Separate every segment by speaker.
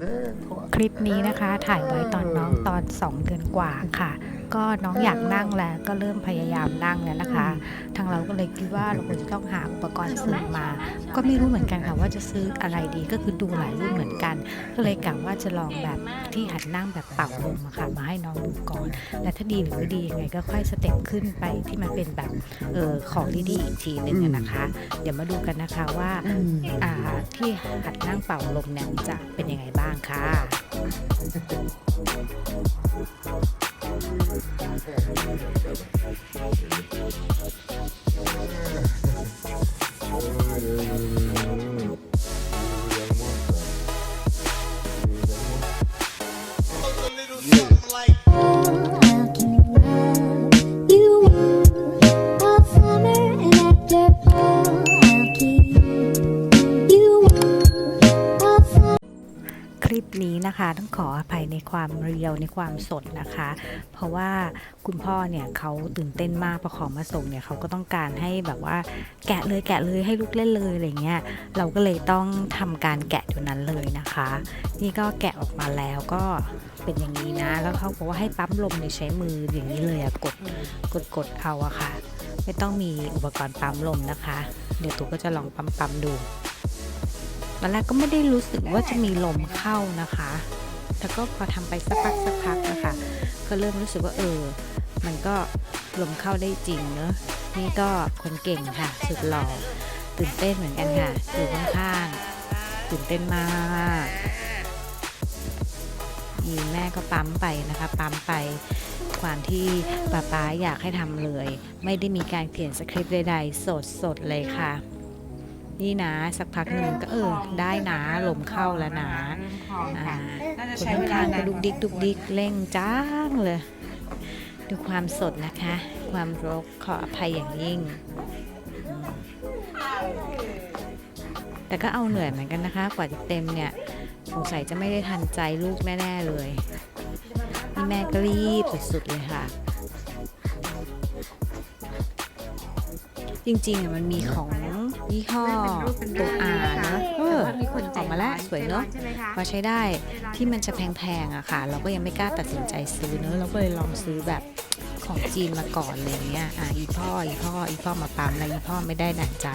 Speaker 1: There. คลิปนี้นะคะถ่ายไว้ตอนน้องตอน 2 เดือนกว่าค่ะ ก็น้องอยากนั่งแล้วก็เริ่มพยายามนั่งแล้วนะคะ ทางเราก็เลยคิดว่าเราควรจะต้องหาอุปกรณ์เสริมมา ก็ไม่รู้เหมือนกันค่ะว่าจะซื้ออะไรดีก็คือดูหลายรุ่นเหมือนกัน ก็เลยกะว่าจะลองแบบที่หัดนั่งแบบเป่าลมอะค่ะ มาให้น้องดูก่อน และถ้าดีหรือไม่ดียังไงก็ค่อยสเต็ปขึ้นไปที่มันเป็นแบบเออของดีๆอีกทีหนึ่งอะนะคะ เดี๋ยวมาดูกันนะคะว่าอ่าที่หัดนั่งเป่าลมเนี่ยจะเป็นยังไงบ้างค่ะ Yeah. ลิปนี้นะคะ ต้องขออภัยในความเรียวในความสดนะคะ เพราะว่าคุณพ่อเนี่ยเขาตื่นเต้นมากพอของมาส่งเนี่ยเขาก็ต้องการให้แบบว่าแกะเลยแกะเลยให้ลูกเล่นเลยอะไรเงี้ยเราก็เลยต้องทำการแกะอยู่นั้นเลยนะคะ นี่ก็แกะออกมาแล้วก็เป็นอย่างนี้นะ แล้วเขาบอกว่าให้ปั๊มลมเนี่ยใช้มืออย่างนี้เลยอะกดกดกดเอาอะค่ะ ไม่ต้องมีอุปกรณ์ปั๊มลมนะคะ เดี๋ยวตูก็จะลองปั๊มปั๊มดู ตอนแรกก็ไม่ได้รู้สึกว่าจะมีลมเข้านะคะแต่ก็พอทำไปสักพักสักพักนะคะ ก็เริ่มรู้สึกว่าเออ มันก็ลมเข้าได้จริงเนอะนี่ก็คนเก่งค่ะ สุดหล่อ ตื่นเต้นเหมือนกันค่ะ อยู่ข้างๆ ตื่นเต้นมากยีแม่ก็ปั๊มไปนะคะ ปั๊มไปความที่ป๊าป๊าอยากให้ทำเลย ไม่ได้มีการเขียนสคริปต์ใดๆ สดๆเลยค่ะ นี่นะสักพักหนึ่งก็เออได้นะลมเข้าแล้วนะอ่า
Speaker 2: น่าจะ
Speaker 1: คน
Speaker 2: ใช้เวลา
Speaker 1: ข้างๆ
Speaker 2: นา
Speaker 1: ก็
Speaker 2: น
Speaker 1: ดุกดิกดุกดิกเร่งจ้างเลย ดูความสดนะคะ ความรกขออภัยอย่างยิ่งอืมแต่ก็เอาเหนื่อยเหมือนกันนะคะ กว่าจะเต็มเนี่ยสงสัยจะไม่ได้ทันใจลูกแน่ๆเลยนี่แม่ก็รีบสุดๆเลยค่ะจริงๆอะมันมีของ ยี่ห้อตัวอานะเออออกมาแล้วสวยเนอะ
Speaker 2: ใช่ไหมคะ
Speaker 1: พอใช้ได้ที่มันจะแพงๆอะค่ะ เราก็ยังไม่กล้าตัดสินใจซื้อเนอะเราก็เลยลองซื้อแบบของจีนมาก่อนเลยเนี้ยอะอีพ่ออีพ่ออีพ่อมาปั๊มแล้วอีพ่อไม่ได้ดั่งใจ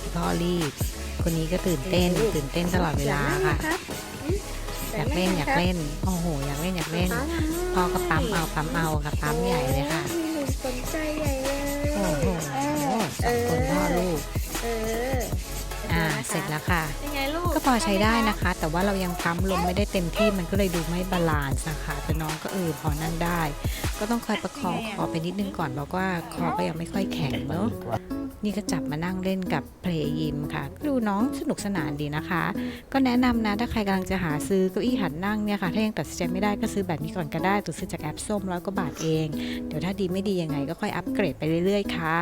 Speaker 1: อีพ่อรีบ คนนี้ก็ตื่นเต้นตื่นเต้นตลอดเวลาค่ะอยากเล่นอยากเล่นโอ้โหอยากเล่นอยากเล่นพ่อก็ปั๊มเอาปั๊มเอาค่ะปั๊มใหญ่เลยค่ะ
Speaker 3: มีหนุ่มสนใจใหญ่เลย
Speaker 1: โอ้โห เสร็จแล้วค่ะ
Speaker 3: ยังไงลูก
Speaker 1: ก็พอใช้ได้นะคะ แต่ว่าเรายังปั๊มลมไม่ได้เต็มที่มันก็เลยดูไม่บาลานซ์นะคะ แต่น้องก็เออพอนั่งได้ ก็ต้องคอยประคองคอไปนิดนึงก่อนเพราะว่าคอก็ยังไม่ค่อยแข็งเนอะนี่ก็จับมานั่งเล่นกับเพลย์ยิมค่ะก็ดูน้องสนุกสนานดีนะคะ ก็แนะนำนะ ถ้าใครกำลังจะหาซื้อเก้าอี้หันนั่งเนี่ยค่ะ ถ้ายังตัดสินใจไม่ได้ก็ซื้อแบบนี้ก่อนก็ได้ตัวซื้อจากแอปส้มร้อยกว่าบาทเอง เดี๋ยวถ้าดีไม่ดียังไงก็ค่อยอัปเกรดไปเรื่อยๆค่ะ